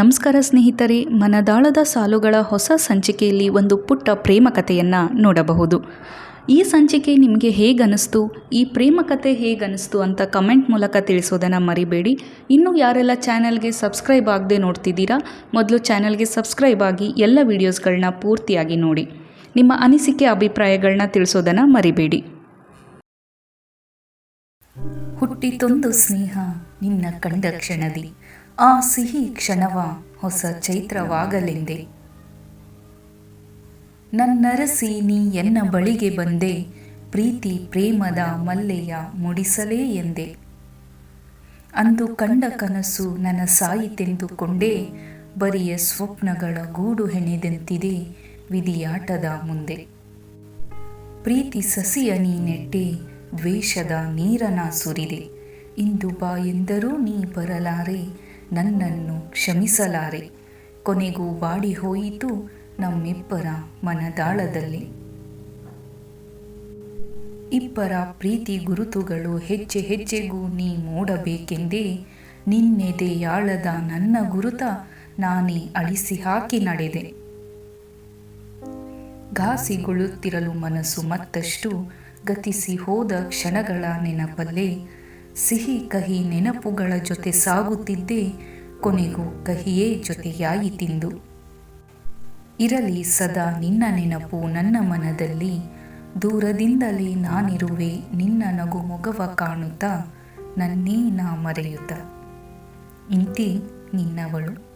ನಮಸ್ಕಾರ ಸ್ನೇಹಿತರೆ, ಮನದಾಳದ ಸಾಲುಗಳ ಹೊಸ ಸಂಚಿಕೆಯಲ್ಲಿ ಒಂದು ಪುಟ್ಟ ಪ್ರೇಮ ಕಥೆಯನ್ನು ನೋಡಬಹುದು. ಈ ಸಂಚಿಕೆ ನಿಮಗೆ ಹೇಗನ್ನಿಸ್ತು? ಈ ಪ್ರೇಮ ಕಥೆ ಹೇಗನ್ನಿಸ್ತು ಅಂತ ಕಮೆಂಟ್ ಮೂಲಕ ತಿಳಿಸೋದನ್ನು ಮರಿಬೇಡಿ. ಇನ್ನೂ ಯಾರೆಲ್ಲ ಚಾನಲ್ಗೆ ಸಬ್ಸ್ಕ್ರೈಬ್ ಆಗದೆ ನೋಡ್ತಿದ್ದೀರಾ, ಮೊದಲು ಚಾನಲ್ಗೆ ಸಬ್ಸ್ಕ್ರೈಬ್ ಆಗಿ ಎಲ್ಲ ವೀಡಿಯೋಸ್ಗಳನ್ನ ಪೂರ್ತಿಯಾಗಿ ನೋಡಿ. ನಿಮ್ಮ ಅನಿಸಿಕೆ ಅಭಿಪ್ರಾಯಗಳನ್ನ ತಿಳಿಸೋದನ್ನು ಮರಿಬೇಡಿ. ಹುಟ್ಟಿತೊಂದು ಸ್ನೇಹ ನಿನ್ನ ಕಂಡ ಕ್ಷಣದಿ. ಆ ಸಿಹಿ ಕ್ಷಣವ ಹೊಸ ಚೈತ್ರವಾಗಲೆಂದೆ. ನನ್ನರಸಿ ನೀ ಎನ್ನ ಬಳಿಗೆ ಬಂದೆ, ಪ್ರೀತಿ ಪ್ರೇಮದ ಮಲ್ಲೆಯ ಮುಡಿಸಲೇ ಎಂದೆ. ಅಂದು ಕಂಡ ಕನಸು ನನ್ನ ಸಾಯಿತೆಂದುಕೊಂಡೇ ಬರಿಯ ಸ್ವಪ್ನಗಳ ಗೂಡು ಹೆಣೆದಂತಿದೆ ವಿಧಿಯಾಟದ ಮುಂದೆ. ಪ್ರೀತಿ ಸಸಿಯ ನೀ ನೆಟ್ಟೆ ದ್ವೇಷದ ನೀರನ ಸುರಿದೆ. ಇಂದು ಬಾ ಎಂದರೂ ನೀ ಬರಲಾರೆ ನನ್ನನ್ನು ಕ್ಷಮಿಸಲಾರೆ. ಕೊನೆಗೂ ಬಾಡಿ ಹೋಯಿತು ನಮ್ಮಿಬ್ಬರ ಮನದಾಳದಲ್ಲಿ. ಇಬ್ಬರ ಪ್ರೀತಿ ಗುರುತುಗಳು ಹೆಜ್ಜೆ ಹೆಜ್ಜೆಗೂ ನೀ ಮೂಡಬೇಕೆಂದೇ ನಿನ್ನೆದೆಯಾಳದ ನನ್ನ ಗುರುತ ನಾನೇ ಅಳಿಸಿ ಹಾಕಿ ನಡೆದೆ. ಘಾಸಿಗೊಳ್ಳುತ್ತಿರಲು ಮನಸ್ಸು ಮತ್ತಷ್ಟು ಗತಿಸಿ ಹೋದ ಕ್ಷಣಗಳ ನೆನಪಲ್ಲೇ ಸಿಹಿ ಕಹಿ ನೆನಪುಗಳ ಜೊತೆ ಸಾಗುತ್ತಿದ್ದೆ ಕೊನೆಗೂ ಕಹಿಯೇ ಜೊತೆಯಾಯಿತಿಂದು ಇರಲಿ ಸದಾ ನಿನ್ನ ನೆನಪು ನನ್ನ ಮನದಲ್ಲಿ, ದೂರದಿಂದಲೇ ನಾನಿರುವೆ, ನಿನ್ನ ನಗು ಮೊಗವ ಕಾಣುತ್ತಾ ನನ್ನೇ ನಾ ಮರೆಯುತ್ತ. ಇಂತಿ ನಿನ್ನವಳು.